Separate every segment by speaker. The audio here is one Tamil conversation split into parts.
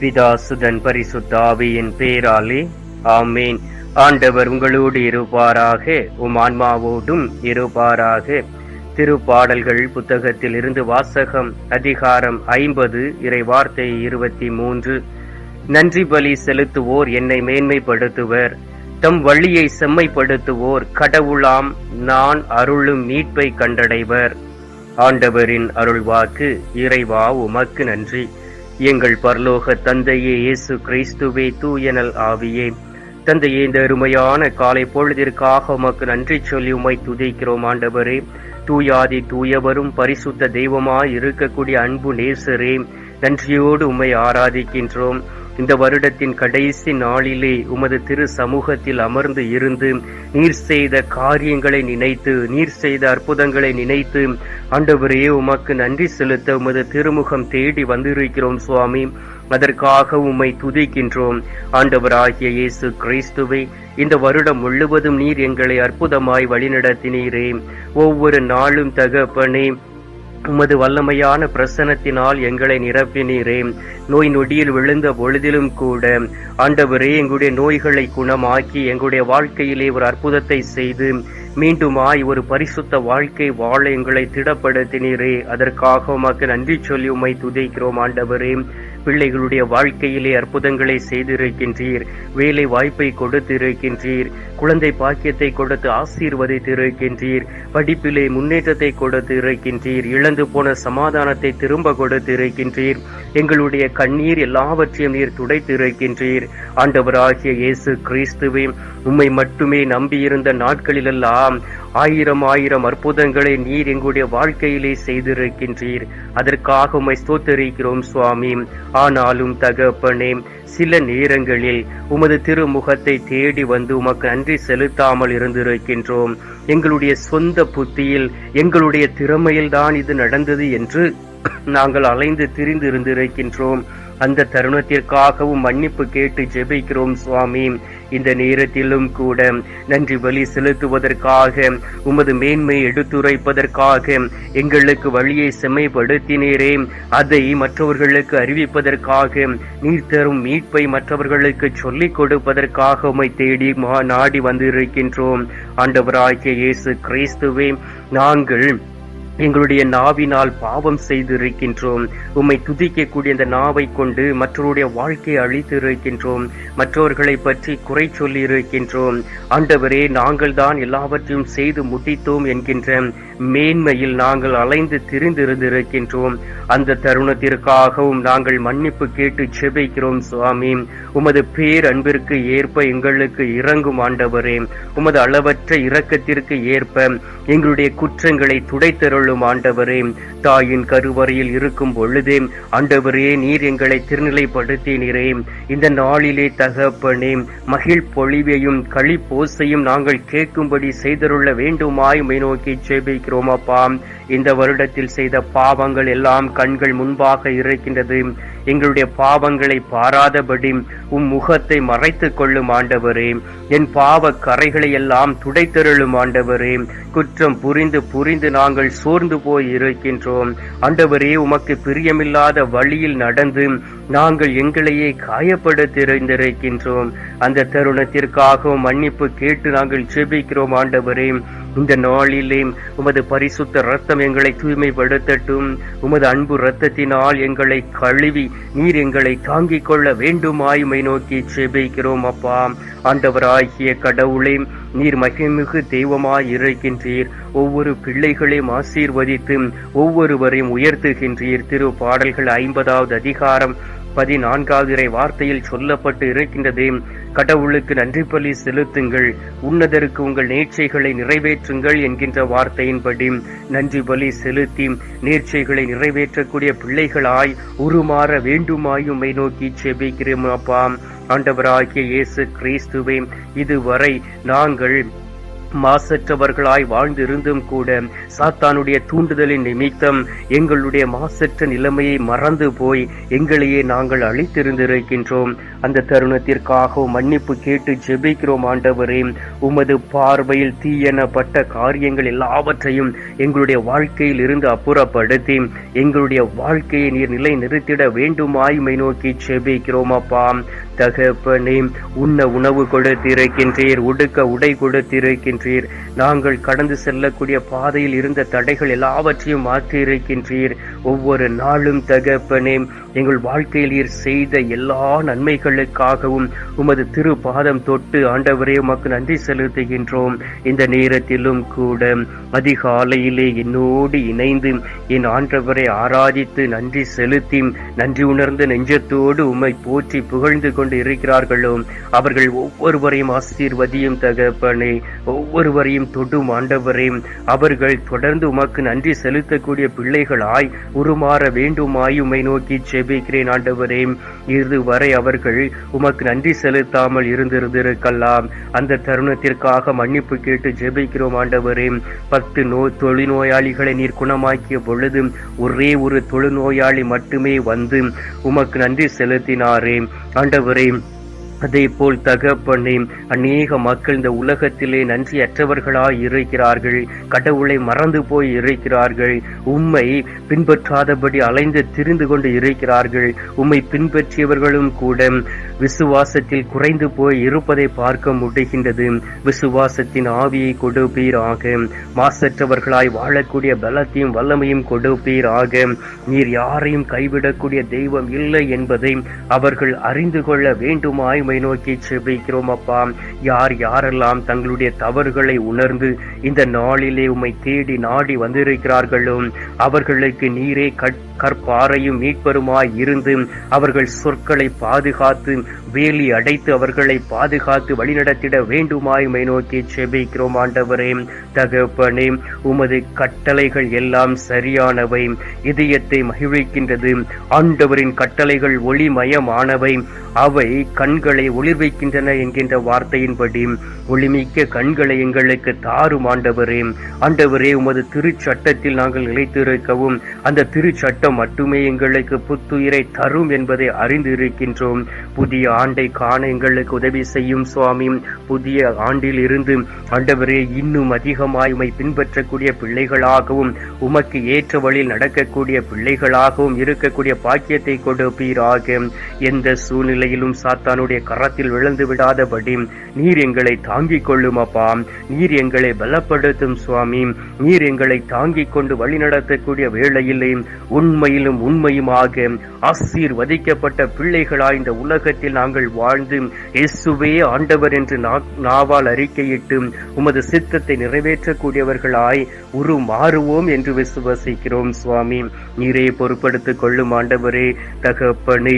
Speaker 1: பிதாசுதன் பரிசுத்தாவியின் பேராலே ஆமேன். ஆண்டவர் உங்களோடு இருப்பாராக உம் ஆன்மாவோடும் இருப்பாராக. திருப்பாடல்கள் புத்தகத்தில் இருந்து வாசகம் அதிகாரம் ஐம்பது இறை வார்த்தை இருபத்தி மூன்று நன்றி பலி செலுத்துவோர் என்னை மேன்மைப்படுத்துவர். தம் வழியை செம்மைப்படுத்துவோர் கடவுளாம் நான் அருளும் மீட்பை கண்டடைவர். ஆண்டவரின் அருள்வாக்கு இறைவா உமக்கு நன்றி. எங்கள் பரலோக தந்தையே இயேசு கிறிஸ்துவே தூயனல் ஆவியே. தந்தையே இந்த அருமையான காலை பொழுதிற்காக உமக்கு நன்றி சொல்லி உமை துதிக்கிறோம் ஆண்டவரே. தூயாதி தூயவரும் பரிசுத்த தெய்வமாய் இருக்கக்கூடிய அன்பு நேசரே நன்றியோடு உம்மை ஆராதிக்கின்றோம். இந்த வருடத்தின் கடைசி நாளிலே உமது திரு சமூகத்தில் அமர்ந்து இருந்து நீர் செய்த காரியங்களை நினைத்து நீர் செய்த அற்புதங்களை நினைத்து ஆண்டவரே உமக்கு நன்றி செலுத்த உமது திருமுகம் தேடி வந்திருக்கிறோம் சுவாமி. அதற்காக உம்மை துதிக்கின்றோம். ஆண்டவராகிய இயேசு கிறிஸ்துவை இந்த வருடம் முழுவதும் நீர் எங்களை அற்புதமாய் வழிநடத்தினீரே. ஒவ்வொரு நாளும் தகப்பனே உமது வல்லமையான பிரசனத்தினால் எங்களை நிரப்பினீரே. நோய் நொடியில் விழுந்த பொழுதிலும் கூட ஆண்டவரே எங்களுடைய நோய்களை குணமாக்கி எங்களுடைய வாழ்க்கையிலே ஒரு அற்புதத்தை செய்து மீண்டுமாய் ஒரு பரிசுத்த வாழ்க்கை வாழ எங்களை திடப்படுத்தினீரே. அதற்காக உமக்கு நன்றி சொல்லி உம்மை துதைக்கிறோம் ஆண்டவரே. பிள்ளைகளுடைய வாழ்க்கையிலே அற்புதங்களை செய்திருக்கின்றீர். வேலை வாய்ப்பை கொடுத்திருக்கின்றீர். குழந்தை பாக்கியத்தை கொடுத்து ஆசீர்வதித்திருக்கின்றீர். படிப்பிலே முன்னேற்றத்தை கொடுத்து இருக்கின்றீர் இழந்து போன சமாதானத்தை திரும்ப கொடுத்து இருக்கின்றீர் எங்களுடைய கண்ணீர் எல்லாவற்றையும் நீர் துடைத்து இருக்கின்றீர் ஆண்டவராகிய இயேசு கிறிஸ்துவே உம்மை மட்டுமே நம்பியிருந்த நாட்களிலெல்லாம் ஆயிரம் ஆயிரம் அற்புதங்களை நீர் எங்களுடைய வாழ்க்கையிலே செய்திருக்கின்றீர். அதற்காக உமை ஸ்தோத்தரிக்கிறோம் சுவாமி. ஆனாலும் தகப்பனே சில நேரங்களில் உமது திருமுகத்தை தேடி வந்து உமக்கு நன்றி செலுத்தாமல் இருந்திருக்கின்றோம். எங்களுடைய சொந்த புத்தியில் எங்களுடைய திறமையில்தான் இது நடந்தது என்று நாங்கள் அலைந்து திரிந்து இருந்திருக்கின்றோம் அந்த தருணத்திற்காகவும் மன்னிப்பு கேட்டு ஜெபிக்கிறோம் சுவாமி. இந்த நேரத்திலும் கூட நன்றி வழி செலுத்துவதற்காக உமது மேன்மை எடுத்துரைப்பதற்காக எங்களுக்கு வழியை செம்மைப்படுத்தினீரே. அதை மற்றவர்களுக்கு அறிவிப்பதற்காக நீர் தரும் மீட்பை மற்றவர்களுக்கு சொல்லிக் கொடுப்பதற்காக உமை தேடி மா- நாடி வந்திருக்கின்றோம். ஆண்டவராகிய இயேசு கிறிஸ்துவே நாங்கள் எங்களுடைய நாவினால் பாவம் செய்திருக்கின்றோம். உம்மை துதிக்கக்கூடிய அந்த நாவை கொண்டு மற்றவருடைய வாழ்க்கையை அழித்து இருக்கின்றோம் மற்றவர்களை பற்றி குறை சொல்லி இருக்கின்றோம் ஆண்டவரே நாங்கள் தான் எல்லாவற்றையும் செய்து முடித்தோம் என்கின்ற மேன்மையில் நாங்கள் அலைந்து திரிந்திருந்திருக்கின்றோம். அந்த தருணத்திற்காகவும் நாங்கள் மன்னிப்பு கேட்டு செபிக்கிறோம் சுவாமி. உமது பேரன்பிற்கு ஏற்ப எங்களுக்கு இறங்கும் ஆண்டவரே. உமது அளவற்ற இரக்கத்திற்கு ஏற்ப எங்களுடைய குற்றங்களை துடைத்தருளும் ஆண்டவரே. தாயின் கருவறையில் இருக்கும் பொழுதே ஆண்டவரே நீர் எங்களை திருநிலைப்படுத்தினீரே. இந்த நாளிலே தகப்பனே மகிழ் பொழிவையும் களிப்போசையும் நாங்கள் கேட்கும்படி செய்தருள்ள வேண்டுமாய் மை நோக்கி இருக்கிறோம் அப்பா இந்த வருடத்தில் செய்த பாவங்கள் எல்லாம் கண்கள் முன்பாக இருக்கின்றது எங்களுடைய பாவங்களை பாராதபடி உம் முகத்தை மறைத்துக் கொள்ளும் ஆண்டவரே. என் பாவ கரைகளை எல்லாம் துடைத்தருளும் ஆண்டவரே. குற்றம் புரிந்து புரிந்து நாங்கள் சோர்ந்து போய் இருக்கின்றோம். ஆண்டவரே உமக்கு பிரியமில்லாத வழியில் நடந்து நாங்கள் எங்களையே காயப்படுத்திருந்திருக்கின்றோம் அந்த தருணத்திற்காக மன்னிப்பு கேட்டு நாங்கள் ஜெபிக்கிறோம் ஆண்டவரே. இந்த நாளிலே உமது பரிசுத்த ரத்தம் எங்களை தூய்மைப்படுத்தட்டும். உமது அன்பு ரத்தத்தினால் எங்களை கழுவி நீர் எங்களை தாங்கிக் கொள்ள வேண்டுமாயுமை நோக்கி செபிக்கிறோம் அப்பா. ஆண்டவராகிய கடவுளே நீர் மகிமிகு தெய்வமாய் இருக்கின்றீர். ஒவ்வொரு பிள்ளைகளையும் ஆசீர்வதித்து ஒவ்வொருவரையும் உயர்த்துகின்றீர். திரு பாடல்கள் ஐம்பதாவது அதிகாரம் பதினான்காவது இறை வார்த்தையில் சொல்லப்பட்டு இருக்கின்றது. கடவுளுக்கு நன்றி பலி செலுத்துங்கள். உன்னதருக்கு உங்கள் நேர்ச்சைகளை நிறைவேற்றுங்கள் என்கின்ற வார்த்தையின்படி நன்றி பலி செலுத்தி நேர்ச்சைகளை நிறைவேற்றக்கூடிய பிள்ளைகளாய் உருமாற வேண்டுமாயுமை நோக்கி செபிக்கிறோம் அப்பா. ஆண்டவராகிய இயேசு கிறிஸ்துவே இதுவரை நாங்கள் மாசற்றவர்களாய் வாழ்ந்திருந்தும் கூட சாத்தானுடைய தூண்டுதலின் நிமித்தம் எங்களுடைய மாசற்ற நிலைமையை மறந்து போய் எங்களையே நாங்கள் அழித்திருந்திருக்கின்றோம். அந்த தருணத்திற்காக மன்னிப்பு கேட்டு ஜெபிக்கிறோம் ஆண்டவரே. உமது பார்வையில் தீயெனப்பட்ட காரியங்கள் எல்லாவற்றையும் எங்களுடைய வாழ்க்கையில் இருந்து அப்புறப்படுத்தி எங்களுடைய வாழ்க்கையை நீர் நிலை நிறுத்திட வேண்டுமாய்மை நோக்கி ஜெபிக்கிறோம் அப்பா. தகப்பனே உண்ண உணவு கொடுத்திருக்கின்றீர் உடுக்க உடை கொடுத்திருக்கின்றீர். நாங்கள் கடந்து செல்லக்கூடிய பாதையில் இருந்த தடைகள் எல்லாவற்றையும் மாற்றி இருக்கின்றீர் ஒவ்வொரு நாளும் தகப்பனே எங்கள் வாழ்க்கையில் செய்த எல்லா நன்மைகளுக்காகவும் உமது திரு பாதம் தொட்டு ஆண்டவரே உமக்கு நன்றி செலுத்துகின்றோம். இந்த நேரத்திலும் கூட அதிகாலையிலே என்னோடு இணைந்து என் ஆண்டவரை ஆராதித்து நன்றி செலுத்தி நன்றி உணர்ந்த நெஞ்சத்தோடு உம்மை போற்றி புகழ்ந்து கொண்டு கொண்டு இருக்கிறார்களோ அவர்கள் ஒவ்வொருவரையும் ஆசீர்வதியும் தகப்பனே ஒவ்வொருவரையும் தொடும் ஆண்டவரே. அவர்கள் தொடர்ந்து உமக்கு நன்றி செலுத்தக்கூடிய பிள்ளைகளாய் உருமாற வேண்டுமாய் உமை நோக்கி ஜெபிக்கிறேன் ஆண்டவரே. இதுவரை அவர்கள் உமக்கு நன்றி செலுத்தாமல் இருந்திருந்திருக்கலாம். அந்த தருணத்திற்காக மன்னிப்பு கேட்டு ஜெபிக்கிறோம் ஆண்டவரே. பத்து நோ தொழுநோயாளிகளை நீர் குணமாக்கிய பொழுது ஒரே ஒரு தொழுநோயாளி மட்டுமே வந்து உமக்கு நன்றி செலுத்தினாரே. ஆண்டவரே frame அதே போல் தகப்பனே அநேக மக்கள் இந்த உலகத்திலே நன்றியற்றவர்களாய் இருக்கிறார்கள் கடவுளை மறந்து போய் இருக்கிறார்கள். உம்மை பின்பற்றாதபடி அலைந்து திரிந்து கொண்டு இருக்கிறார்கள். உம்மை பின்பற்றியவர்களும் கூட விசுவாசத்தில் குறைந்து போய் இருப்பதை பார்க்க முடிகின்றது. விசுவாசத்தின் ஆவியை கொடுப்பீராக. மாசற்றவர்களாய் வாழக்கூடிய பலத்தையும் வல்லமையும் கொடுப்பீராக. நீர் யாரையும் கைவிடக்கூடிய தெய்வம் இல்லை என்பதை அவர்கள் அறிந்து கொள்ள வேண்டுமாய் உம்மை நோக்கி செபிக்கிறோம் அப்பா. யார் யாரெல்லாம் தங்களுடைய தவறுகளை உணர்ந்து இந்த நாளிலே உம்மை தேடி நாடி வந்திருக்கிறார்களோ அவர்களுக்கு நீரே கற்பாறையும் மீட்பருமாய் இருந்து அவர்கள் சொற்களை பாதுகாத்து வேலி அடைத்து அவர்களை பாதுகாத்து வழிநடத்திட வேண்டுமாய் மை நோக்கி செபிக்கிறோம் ஆண்டவரே. தகப்பனே உமது கட்டளைகள் எல்லாம் சரியானவை. இதயத்தை மகிழ்விக்கின்றது. ஆண்டவரின் கட்டளைகள் ஒளிமயமானவை. அவை கண்களை ஒளிர்வைக்கின்றன என்கின்ற வார்த்தையின்படி ஒளிமிக்க கண்களை எங்களுக்கு தாரும் ஆண்டவரே. ஆண்டவரே உமது திருச்சட்டத்தில் நாங்கள் நிலைத்திருக்கவும் அந்த திருச்சட்டம் மட்டுமே எங்களுக்கு புத்துயிரை தரும் என்பதை அறிந்து இருக்கின்றோம் புதிய ஆண்டை காண எங்களுக்கு உதவி செய்யும் சுவாமி. புதிய ஆண்டில் இருந்து ஆண்டவரே இன்னும் அதிகமாய் உமை பின்பற்றக்கூடிய பிள்ளைகளாகவும் உமக்கு ஏற்ற வழியில் நடக்கக்கூடிய பிள்ளைகளாகவும் இருக்கக்கூடிய பாக்கியத்தை கொடுப்பீராக. எந்த சூழ்நிலையிலும் சாத்தானுடைய கரத்தில் விழுந்து விடாதபடி நீர் எங்களை தாங்கிக் கொள்ளும் அப்பா நீர் எங்களை பலப்படுத்தும் சுவாமி. நீர் எங்களை தாங்கிக் கொண்டு வழிநடத்தக்கூடிய வேளையிலே உண்மையிலும் உண்மையுமாக ஆசீர்வதிக்கப்பட்ட பிள்ளைகளாய் இந்த உலகத்தில் நாம் நாங்கள் வாழ்ந்து இயேசுவே ஆண்டவர் என்று நாவால் அறிக்கையிட்டு உமது சித்தத்தை நிறைவேற்றக்கூடியவர்களாய் உருமாறுவோம் என்று விசுவசிக்கிறோம் சுவாமி. நீரே பொறுப்படுத்திக் கொள்ளும் ஆண்டவரே தகப்பனே.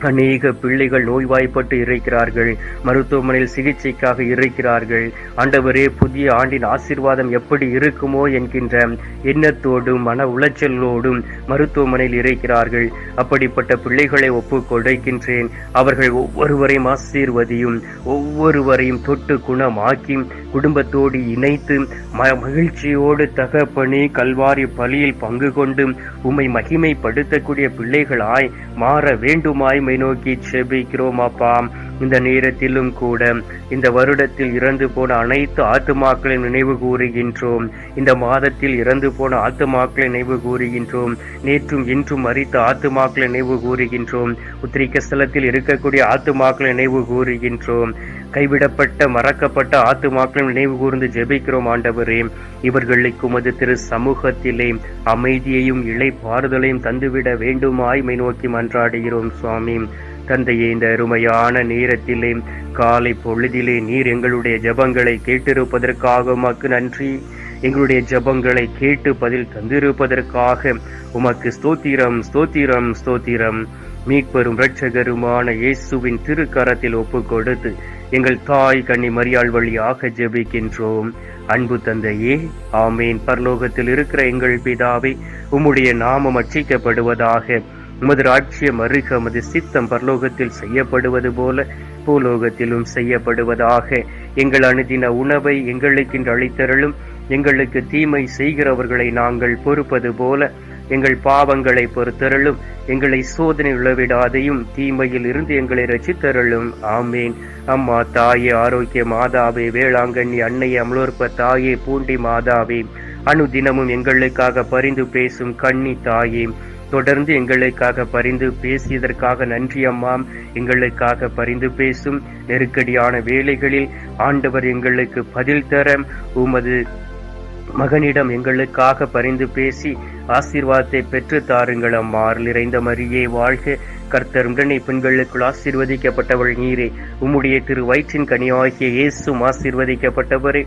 Speaker 1: அநேக பிள்ளைகள் நோய்வாய்ப்பட்டு இருக்கிறார்கள். மருத்துவமனையில் சிகிச்சைக்காக இருக்கிறார்கள். ஆண்டவரே புதிய ஆண்டின் ஆசீர்வாதம் எப்படி இருக்குமோ என்கின்ற எண்ணத்தோடும் மன உளைச்சலோடும் மருத்துவமனையில் இருக்கிறார்கள். அப்படிப்பட்ட பிள்ளைகளை ஒப்பு கொடுக்கின்றேன். அவர்கள் ஒவ்வொருவரையும் ஆசீர்வதியும் ஒவ்வொருவரையும் தொட்டு குணமாக்கி குடும்பத்தோடு இணைத்து ம- மகிழ்ச்சியோடு தகப்பணி கல்வாரி பலியில் பங்கு கொண்டு உம்மை மகிமைப்படுத்தக்கூடிய பிள்ளைகளாய் மாற வேண்டுமாய் உம்மை நோக்கி செபிக்கிறோம் அப்பா இந்த நேரத்திலும் கூட இந்த வருடத்தில் இறந்து போன அனைத்து ஆத்துமாக்களின் நினைவு கூறுகின்றோம். இந்த மாதத்தில் இறந்து போன ஆத்துமாக்களை நினைவு கூறுகின்றோம். நேற்றும் இன்றும் மறித்த ஆத்துமாக்களை நினைவு கூறுகின்றோம். உத்திரிக்க ஸ்தலத்தில் இருக்கக்கூடிய ஆத்துமாக்களை நினைவு கூறுகின்றோம். கைவிடப்பட்ட மறக்கப்பட்ட ஆத்துமாக்களை நினைவு கூர்ந்து ஜெபிக்கிறோம் ஆண்டவரே. இவர்களுக்கு குமது திரு சமூகத்திலே அமைதியையும் இளைப்பாறுதலையும் தந்துவிட வேண்டுமாய் மை நோக்கி மன்றாடுகிறோம் சுவாமி. தந்தையே இந்த அருமையான நேரத்திலே காலை பொழுதிலே நீர் எங்களுடைய ஜெபங்களை கேட்டிருப்பதற்காக உமக்கு நன்றி. எங்களுடைய ஜபங்களை கேட்டு பதில் தந்திருப்பதற்காக உமக்கு ஸ்தோத்திரம் ஸ்தோத்திரம் ஸ்தோத்திரம். மீட்பெரும் இரட்சகருமான இயேசுவின் திருக்கரத்தில் ஒப்பு கொடுத்து எங்கள் தாய் கன்னி மரியாள் வழியாக ஜெபிக்கின்றோம். அன்பு தந்தையே ஆமேன். பரலோகத்தில் இருக்கிற எங்கள் பிதாவை உம்முடைய நாமம் அச்சிக்கப்படுவதாக உமது ராட்சியம் அருக உமது சித்தம் பரலோகத்தில் செய்யப்படுவது போல பூலோகத்திலும் செய்யப்படுவதாக. எங்கள் அணுதின உணவை எங்களுக்கென்று அளித்தருளும் எங்களுக்கு தீமை செய்கிறவர்களை நாங்கள் பொறுப்பது போல எங்கள் பாவங்களை பொறுத்தருளும் எங்களை சோதனை உளவிடாதையும் தீமையில் இருந்து எங்களை ரசித்தருளும் ஆமேன். அம்மா தாயே ஆரோக்கிய மாதாவே வேளாங்கண்ணி அன்னை அமலோற்ப தாயே பூண்டி மாதாவே அனுதினமும் எங்களுக்காக பரிந்து பேசும் கண்ணி தாயே தொடர்ந்து எங்களுக்காக பரிந்து பேசியதற்காக நன்றி அம்மா எங்களுக்காக பரிந்து பேசும் நெருக்கடியான வேலைகளில் ஆண்டவர் எங்களுக்கு பதில் தர உமது மகனிடம் எங்களுக்காக பரிந்து பேசி ஆசீர்வாதத்தை பெற்று தாருங்கள் அம்மா. நிறைந்த மரியே வாழ்க. கர்த்தர் உடனே பெண்களுக்குள் ஆசீர்வதிக்கப்பட்டவள் நீரே. உம்முடைய திரு வயிற்றின் கனியாகிய இயேசும் ஆசீர்வதிக்கப்பட்டவரே.